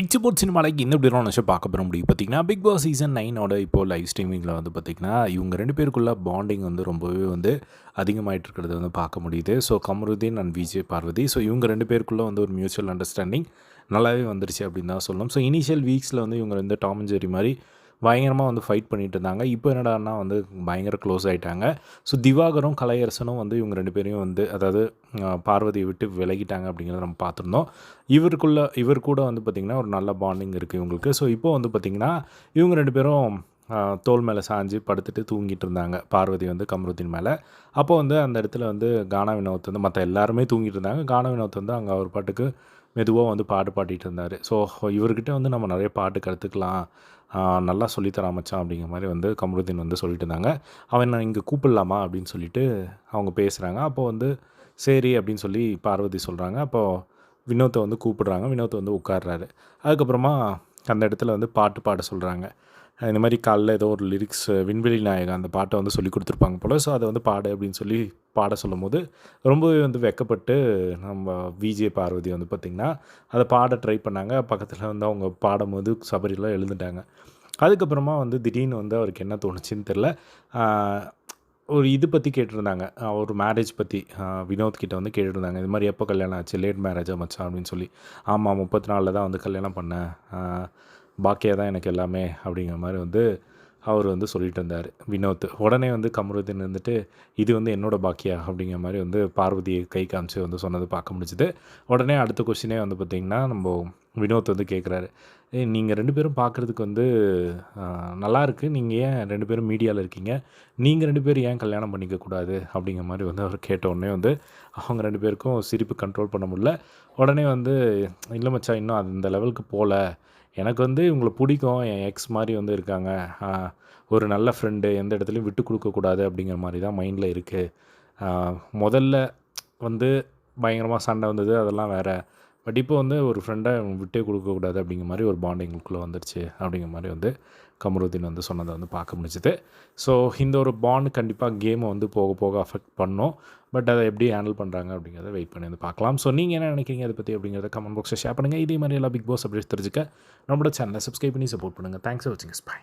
It's boat சினிமாலைக்கு இந்த இப்படி விஷயம் பார்க்க போகிற முடியும் பார்த்தீங்கன்னா பிக் பாஸ் சீசன் நைனோட இப்போது லைவ் ஸ்ட்ரீமிங்கில் வந்து பார்த்திங்கன்னா இவங்க ரெண்டு பேருக்குள்ள பாண்டிங் வந்து ரொம்பவே வந்து அதிகமாகிட்டு இருக்கிறது வந்து பார்க்க முடியுது. So Kamarudeen and Vijay Parvathi. So இவங்க ரெண்டு பேருக்குள்ளே வந்து ஒரு மியூச்சுவல் அண்டர்ஸ்டாண்டிங் நல்லாவே வந்துருச்சு அப்படின்னு தான் சொல்லணும். ஸோ இனிஷியல் வீக்ஸில் வந்து இவங்க வந்து டாம் அண்ட் ஜெரி மாதிரி பயங்கரமாக வந்து ஃபைட் பண்ணிட்டு இருந்தாங்க இப்போ என்னடான்னா வந்து பயங்கர க்ளோஸ் ஆகிட்டாங்க ஸோ திவாகரும் கலையரசனும் வந்து இவங்க ரெண்டு பேரையும் வந்து அதாவது பார்வதியை விட்டு விலகிட்டாங்க அப்படிங்கிறத நம்ம பார்த்துருந்தோம். இவருக்குள்ள இவர் கூட வந்து பார்த்திங்கன்னா ஒரு நல்ல பாண்டிங் இருக்குது இவங்களுக்கு. ஸோ இப்போ வந்து பார்த்திங்கன்னா இவங்க ரெண்டு பேரும் தோல் மேலே சாஞ்சு படுத்துட்டு தூங்கிட்டு இருந்தாங்க பார்வதி வந்து கமருதீன் மேலே. அப்போ வந்து அந்த இடத்துல வந்து கானா வினோத் வந்து மற்ற எல்லாருமே தூங்கிட்டு இருந்தாங்க கானா வினோத் வந்து அங்கே அவர் பாட்டுக்கு மெதுவாக வந்து பாட்டு பாடிட்டு இருந்தார். ஸோ இவர்கிட்ட வந்து நம்ம நிறைய பாட்டு கற்றுக்கலாம் நல்லா சொல்லித்தரா மச்சான் அப்படிங்கிற மாதிரி வந்து கமருதீன் வந்து சொல்லிட்டு இருந்தாங்க. அவன் நான் இங்கே கூப்பிடலாமா? அப்படின்னு சொல்லிட்டு அவங்க பேசுகிறாங்க அப்போது வந்து சரி அப்படின்னு சொல்லி பார்வதி சொல்கிறாங்க அப்போது வினோத்தை வந்து கூப்பிடுறாங்க. வினோத்தை வந்து உட்காடுறாரு அதுக்கப்புறமா அந்த இடத்துல வந்து பாட்டு பாட சொல்கிறாங்க இந்த மாதிரி காலைல ஏதோ ஒரு லிரிக்ஸ் விண்வெளி நாயகம் அந்த பாட்டை வந்து சொல்லி கொடுத்துருப்பாங்க போல். ஸோ அதை வந்து பாடு அப்படின்னு சொல்லி பாட சொல்லும் போது ரொம்பவே வந்து வெக்கப்பட்டு நம்ம விஜே பார்வதி வந்து பார்த்திங்கன்னா அதை பாட ட்ரை பண்ணாங்க. பக்கத்தில் வந்து அவங்க பாடும்போது சபரிலாம் எழுந்துட்டாங்க. அதுக்கப்புறமா வந்து திடீர்னு வந்து அவருக்கு என்ன தோணுச்சுன்னு தெரில ஒரு இது பற்றி கேட்டிருந்தாங்க. ஒரு மேரேஜ் பற்றி வினோத் கிட்ட வந்து கேட்டிருந்தாங்க. இது மாதிரி எப்போ கல்யாணம் ஆச்சு? லேட் மேரேஜாக மச்சான்? அப்படின்னு சொல்லி. ஆமாம் முப்பத்தி நாலில் தான் வந்து கல்யாணம் பண்ணேன். பாக்கியாக பாக்கியா தான் எனக்கு எல்லாமே. அப்படிங்கிற மாதிரி வந்து அவர் வந்து சொல்லிட்டு இருந்தார். வினோத் உடனே வந்து கமருதீன் வந்துட்டு இது வந்து என்னோட பாக்கியா அப்படிங்கிற மாதிரி வந்து பார்வதியை கை காமிச்சு வந்து சொன்னது பார்க்க முடிஞ்சுது. உடனே அடுத்த கொஸ்டினே வந்து பார்த்திங்கன்னா நம்ம வினோத் வந்து கேட்குறாரு ஏ நீங்கள் ரெண்டு பேரும் பார்க்குறதுக்கு வந்து நல்லாயிருக்கு நீங்கள் ஏன் ரெண்டு பேரும் மீடியாவில் இருக்கீங்க? நீங்கள் ரெண்டு பேரும் ஏன் கல்யாணம் பண்ணிக்க கூடாது? அப்படிங்கிற மாதிரி வந்து அவர் கேட்ட உடனே வந்து அவங்க ரெண்டு பேருக்கும் சிரிப்பு கண்ட்ரோல் பண்ண முடியல. உடனே வந்து இல்லை மச்சா இன்னும் அந்த லெவலுக்கு போகல எனக்கு வந்து இவங்களை பிடிக்கும். என் எக்ஸ் மாதிரி வந்து இருக்காங்க. ஒரு நல்ல ஃப்ரெண்டு எந்த இடத்துலையும் விட்டு கொடுக்கக்கூடாது அப்படிங்கிற மாதிரி தான் மைண்டில் இருக்குது முதல்ல வந்து பயங்கரமாக சண்டை வந்தது. அதெல்லாம் வேறு. பட் இப்போ வந்து ஒரு ஃப்ரெண்டை விட்டே கொடுக்கக்கூடாது அப்படிங்கிற மாதிரி ஒரு பாண்டிங்குள்ளே வந்துருச்சு அப்படிங்கிற மாதிரி வந்து கமருதீன் வந்து சொன்னதை வந்து பார்க்க முடிஞ்சுது. ஸோ இந்த ஒரு பாண்ட் கண்டிப்பாக கேமை வந்து போக போக அஃபெக்ட் பண்ணும். பட் அதை எப்படி ஹேண்டில் பண்ணுறாங்க அப்படிங்கிறத வெயிட் பண்ணி வந்து பார்க்கலாம். ஸோ நீங்கள் என்ன நினைக்கிறீங்க? அதை பற்றி அப்படிங்கிறத கமெண்ட் பாக்ஸில் ஷேர் பண்ணுங்கள் இதே மாதிரி எல்லாம் பிக் பாஸ் அப்படி தெரிஞ்சுக்க. நம்மளோட சேனலை சப்ஸ்கிரைப் பண்ணி சப்போர்ட் பண்ணுங்கள் தேங்க்ஸ் ஃபார் வாட்சிங் பை